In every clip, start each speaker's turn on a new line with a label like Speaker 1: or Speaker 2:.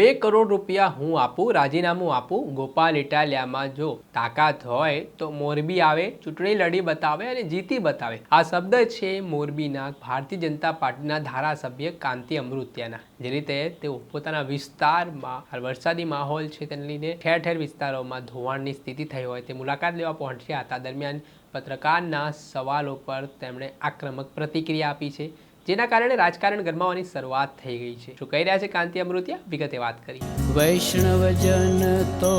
Speaker 1: બે કરોડ રૂપિયા હું આપું, રાજીનામું આપું, ગોપાલ ઇટાલિયામાં જો તાકાત હોય તો મોરબી આવે, ચૂંટણી લડી બતાવે અને જીતી બતાવે. આ શબ્દ છે મોરબીના ભારતીય જનતા પાર્ટીના ધારાસભ્ય કાંતિ અમૃત્યાના, જે રીતે તેઓ પોતાના વિસ્તારમાં વરસાદી માહોલ છે તેને લઈને ઠેર ઠેર વિસ્તારોમાં ધોવાણની સ્થિતિ થઈ હોય તે મુલાકાત લેવા પહોંચ્યા હતા. દરમિયાન પત્રકારના સવાલો પર તેમણે આક્રમક પ્રતિક્રિયા આપી છે. જેના કારણે રાજકારણ ગરમાવાની શરૂઆત થઈ ગઈ છે. શું કહી રહ્યા છે કાંતિ અમૃતિયા? વિગતે વાત કરી.
Speaker 2: વૈષ્ણવજન તો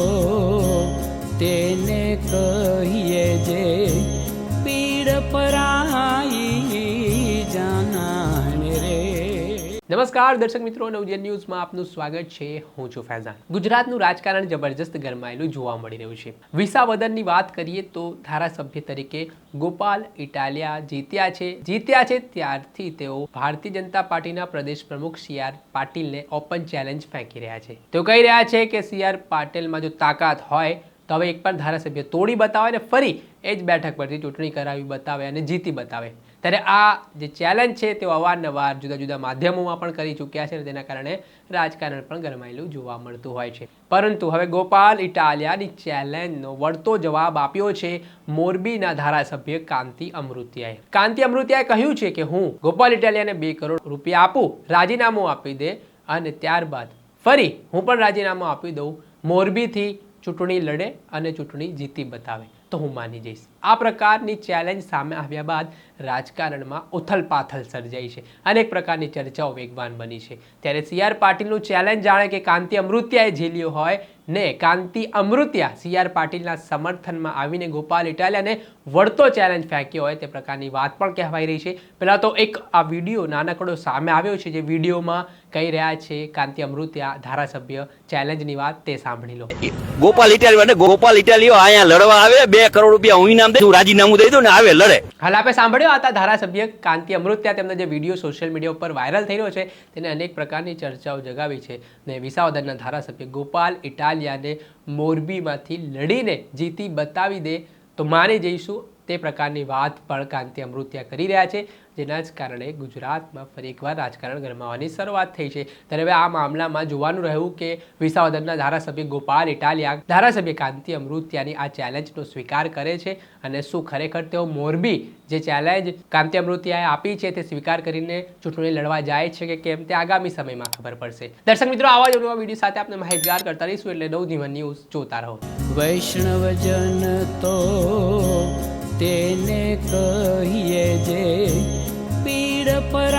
Speaker 2: તેને કહીએ જે પીડ પરાઈ
Speaker 1: નમસ્કાર, દર્શક મિત્રો નવજન ન્યૂઝમાં આપનું સ્વાગત છે. હું છું ફૈઝાન. ગુજરાતનું રાજકારણ જબરજસ્ત ગરમાયેલું જોવા મળી રહ્યું છે. વિસાવદનની વાત કરીએ તો ધારાસભ્ય તરીકે ગોપાલ ઇટાલિયા જીત્યા છે. જીત્યા છે ત્યારથી તેઓ ભારતીય જનતા પાર્ટીના પ્રદેશ પ્રમુખ સી આર પાટીલને ઓપન ચેલેન્જ ફેંકી રહ્યા છે. તેઓ કહી રહ્યા છે કે સી આર પાટીલમાં જો તાકાત હોય હવે એક પણ ધારાસભ્ય તોડી બતાવે ને ફરી એ જ બેઠક પરથી ચૂંટણી કરાવી બતાવે અને જીતી બતાવે. ત્યારે આ જે ચેલેન્જ છે તેઓ અવારનવાર જુદા જુદા માધ્યમોમાં પણ કરી ચૂક્યા છે અને તેના કારણે રાજકારણ પણ ગરમાયેલું જોવા મળતું હોય છે. પરંતુ હવે ગોપાલ ઇટાલિયાની ચેલેન્જનો વળતો જવાબ આપ્યો છે મોરબીના ધારાસભ્ય કાંતિ અમૃતિયાએ. કાંતિ અમૃતિયાએ કહ્યું છે કે હું ગોપાલ ઇટાલિયાને બે કરોડ રૂપિયા આપું, રાજીનામું આપી દે અને ત્યારબાદ ફરી હું પણ રાજીનામું આપી દઉં મોરબીથી ચૂંટણી લડે અને ચૂંટણી જીતી બતાવે. તો હું માની જઈશ. આ પ્રકારની ચેલેન્જ સામે આવ્યા બાદ રાજકારણમાં ઉથલપાથલ સર્જાઈ છે. અનેક પ્રકારની ચર્ચાઓ વેગવાન બની છે. ત્યારે સી આર પાટીલનું ચેલેન્જ જાણે કે કાંતિ અમૃત્યાએ ઝીલ્યું હોય ને કાંતિ અમૃત્યા સી આર પાટીલના સમર્થનમાં આવીને ગોપાલ ઇટાલિયાને વળતો ચેલેન્જ ફેંક્યો હોય તે પ્રકારની વાત પણ કહેવાઈ રહી છે. પહેલાં તો એક આ વીડિયો નાનકડો સામે આવ્યો છે જે વિડીયોમાં કહી રહ્યા છે કાંતિ અમૃત્યા ધારાસભ્ય ચેલેન્જની વાત તે સાંભળી લો.
Speaker 3: ગોપાલ ઇટાલિયો અને ગોપાલ ઇટાલિયો અહીંયા લડવા આવે બે કરોડ રૂપિયા હું ઇનામ દઈ હું રાજીનામું દઈ દઉં ને આવે લડે.
Speaker 1: હાલ આપણે સાંભળ્યો હતા ધારાસભ્ય કાંતિ અમૃત્યા તેમનો જે વીડિયો સોશિયલ મીડિયા ઉપર વાયરલ થઈ રહ્યો છે તેને અનેક પ્રકારની ચર્ચાઓ જગાવી છે. ને વિસાવદરના ધારાસભ્ય ગોપાલ ઇટાલિયાને મોરબીમાંથી લડીને જીતી બતાવી દે. તો માની જઈશું તે પ્રકારની વાત પણ કાંતિ અમૃત્યા કરી રહ્યા છે, જેના જ કારણે ગુજરાતમાં ફરી એકવાર રાજકારણ ગરમાવાની શરૂઆત થઈ છે. ત્યારે હવે આ મામલામાં જોવાનું રહ્યું કે વિસાવદરના ધારાસભ્ય ગોપાલ ઇટાલિયા, ધારાસભ્ય કાંતિ અમૃત્યાની આ ચેલેન્જનો સ્વીકાર કરે છે અને શું ખરેખર તેઓ મોરબી જે ચેલેન્જ કાંતિ અમૃત્યાએ આપી છે તે સ્વીકાર કરીને ચૂંટણી લડવા જાય છે કે કેમ તે આગામી સમયમાં ખબર પડશે. દર્શક મિત્રો, આવા જ નવા વીડિયો સાથે આપણે માહિતગાર કરતા રહીશું એટલે નવજીવન ન્યૂઝ જોતા રહો.
Speaker 2: વૈષ્ણવજન તો તેને કહીએ જે પીડ જાના